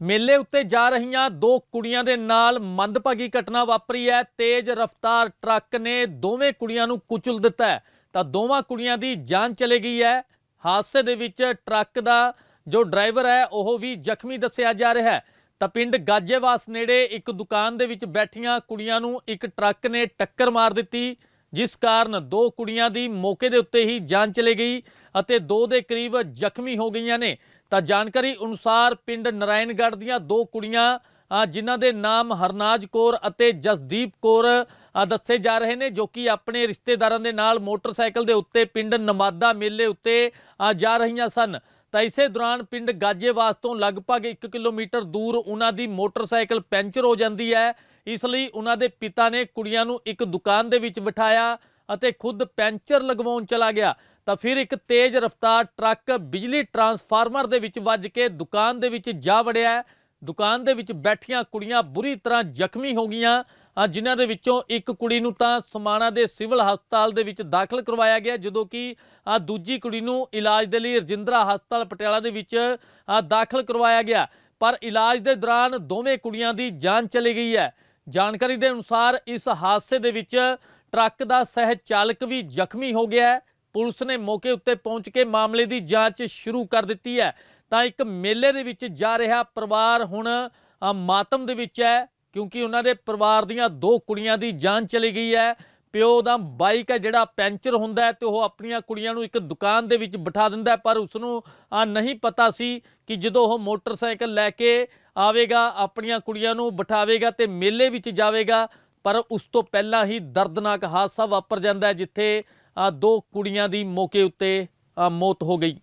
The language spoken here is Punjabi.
ਮੇਲੇ ਉੱਤੇ ਜਾ ਰਹੀਆਂ ਦੋ ਕੁੜੀਆਂ ਦੇ ਨਾਲ ਮੰਦਭਾਗੀ ਘਟਨਾ ਵਾਪਰੀ ਹੈ। ਤੇਜ਼ ਰਫ਼ਤਾਰ ਟਰੱਕ ਨੇ ਦੋਵੇਂ ਕੁੜੀਆਂ ਨੂੰ ਕੁਚਲ ਦਿੱਤਾ ਤਾਂ ਦੋਵਾਂ ਕੁੜੀਆਂ ਦੀ ਜਾਨ ਚਲੇ ਗਈ ਹੈ। ਹਾਦਸੇ ਦੇ ਵਿੱਚ ਟਰੱਕ ਦਾ ਜੋ ਡਰਾਈਵਰ ਹੈ, ਉਹ ਵੀ ਜ਼ਖਮੀ ਦੱਸਿਆ ਜਾ ਰਿਹਾ ਹੈ। ਤਾਂ ਪਿੰਡ ਗਾਜੇਵਾਸ ਨੇੜੇ ਇੱਕ ਦੁਕਾਨ ਦੇ ਵਿੱਚ ਬੈਠੀਆਂ ਕੁੜੀਆਂ ਨੂੰ ਇੱਕ ਟਰੱਕ ਨੇ ਟੱਕਰ ਮਾਰ ਦਿੱਤੀ। ਜਿਸ ਕਾਰਨ ਦੋ ਕੁੜੀਆਂ ਦੀ ਮੌਕੇ ਦੇ ਉੱਤੇ ਹੀ ਜਾਨ ਚਲੇ ਗਈ ਅਤੇ ਦੋ ਦੇ ਕਰੀਬ ਜ਼ਖਮੀ ਹੋ ਗਈਆਂ ਨੇ। ਤਾਂ ਜਾਣਕਾਰੀ ਅਨੁਸਾਰ ਪਿੰਡ ਨਰਾਇਣਗੜ੍ਹ ਦੀਆਂ ਦੋ ਕੁੜੀਆਂ ਜਿਨ੍ਹਾਂ ਦੇ ਨਾਮ ਹਰਨਾਜ ਕੌਰ ਅਤੇ ਜਸਦੀਪ ਕੌਰ ਦੱਸੇ ਜਾ ਰਹੇ ਨੇ, ਜੋ ਕਿ ਆਪਣੇ ਰਿਸ਼ਤੇਦਾਰਾਂ ਦੇ ਨਾਲ ਮੋਟਰਸਾਈਕਲ ਦੇ ਉੱਤੇ ਪਿੰਡ ਨਮਾਦਾ ਮੇਲੇ ਉੱਤੇ ਜਾ ਰਹੀਆਂ ਸਨ। ਤਾਂ ਇਸੇ ਦੌਰਾਨ ਪਿੰਡ ਗਾਜੇਵਾਸ ਤੋਂ ਲਗਭਗ 1 ਕਿਲੋਮੀਟਰ ਦੂਰ ਉਹਨਾਂ ਦੀ ਮੋਟਰਸਾਈਕਲ ਪੈਂਚਰ ਹੋ ਜਾਂਦੀ ਹੈ। ਇਸ ਲਈ ਉਹਨਾਂ ਦੇ ਪਿਤਾ ਨੇ ਕੁੜੀਆਂ ਨੂੰ ਇੱਕ ਦੁਕਾਨ ਦੇ ਵਿੱਚ ਬਿਠਾਇਆ ਅਤੇ ਖੁਦ ਪੈਂਚਰ ਲਗਵਾਉਣ ਚਲਾ ਗਿਆ। ਤਾਂ ਫਿਰ ਇੱਕ ਤੇਜ਼ ਰਫ਼ਤਾਰ ਟਰੱਕ ਬਿਜਲੀ ਟਰਾਂਸਫਾਰਮਰ ਦੇ ਵਿੱਚ ਵੱਜ ਕੇ ਦੁਕਾਨ ਦੇ ਵਿੱਚ ਜਾ ਵੜਿਆ। ਦੁਕਾਨ ਦੇ ਵਿੱਚ ਬੈਠੀਆਂ ਕੁੜੀਆਂ ਬੁਰੀ ਤਰ੍ਹਾਂ ਜ਼ਖਮੀ ਹੋ ਗਈਆਂ। ਜਿਨ੍ਹਾਂ ਦੇ ਵਿੱਚੋਂ ਇੱਕ ਕੁੜੀ ਨੂੰ ਤਾਂ ਸਮਾਣਾ ਦੇ ਸਿਵਲ ਹਸਪਤਾਲ ਦੇ ਵਿੱਚ ਦਾਖਲ ਕਰਵਾਇਆ ਗਿਆ, ਜਦੋਂ ਕਿ ਦੂਜੀ ਕੁੜੀ ਨੂੰ ਇਲਾਜ ਦੇ ਲਈ ਰਜਿੰਦਰਾ ਹਸਪਤਾਲ ਪਟਿਆਲਾ ਦੇ ਵਿੱਚ ਦਾਖਲ ਕਰਵਾਇਆ ਗਿਆ। ਪਰ ਇਲਾਜ ਦੇ ਦੌਰਾਨ ਦੋਵੇਂ ਕੁੜੀਆਂ ਦੀ ਜਾਨ ਚਲੀ ਗਈ ਹੈ। ਜਾਣਕਾਰੀ ਦੇ ਅਨੁਸਾਰ ਇਸ ਹਾਦਸੇ ਦੇ ਵਿੱਚ ਟਰੱਕ ਦਾ ਸਹਿ ਚਾਲਕ ਵੀ ਜ਼ਖਮੀ ਹੋ ਗਿਆ ਹੈ। ਪੁਲਿਸ ਨੇ ਮੌਕੇ ਉੱਤੇ ਪਹੁੰਚ ਕੇ ਮਾਮਲੇ ਦੀ ਜਾਂਚ ਸ਼ੁਰੂ ਕਰ ਦਿੱਤੀ ਹੈ। ਤਾਂ ਇੱਕ ਮੇਲੇ ਦੇ ਵਿੱਚ ਜਾ ਰਿਹਾ ਪਰਿਵਾਰ ਹੁਣ ਮਾਤਮ ਦੇ ਵਿੱਚ ਹੈ, ਕਿਉਂਕਿ ਉਹਨਾਂ ਦੇ ਪਰਿਵਾਰ ਦੀਆਂ ਦੋ ਕੁੜੀਆਂ ਦੀ ਜਾਨ ਚਲੀ ਗਈ ਹੈ। ਪਿਓ ਦਾ ਬਾਈਕ ਹੈ ਜਿਹੜਾ ਪੈਂਚਰ ਹੁੰਦਾ ਹੈ ਤੇ ਉਹ ਆਪਣੀਆਂ ਕੁੜੀਆਂ ਨੂੰ ਇੱਕ ਦੁਕਾਨ ਦੇ ਵਿੱਚ ਬਿਠਾ ਦਿੰਦਾ ਪਰ ਉਸ ਨੂੰ ਨਹੀਂ ਪਤਾ ਸੀ ਕਿ ਜਦੋਂ ਉਹ ਮੋਟਰਸਾਈਕਲ ਲੈ ਕੇ ਆਵੇਗਾ, ਆਪਣੀਆਂ ਕੁੜੀਆਂ ਨੂੰ ਬਿਠਾਵੇਗਾ ਤੇ ਮੇਲੇ ਵਿੱਚ ਜਾਵੇਗਾ, ਪਰ ਉਸ ਤੋਂ ਪਹਿਲਾਂ ਹੀ ਦਰਦਨਾਕ ਹਾਦਸਾ ਵਾਪਰ ਜਾਂਦਾ ਹੈ, ਜਿੱਥੇ ਦੋ ਕੁੜੀਆਂ ਦੀ ਮੌਕੇ ਉੱਤੇ ਅ, ਮੌਤ ਹੋ ਗਈ।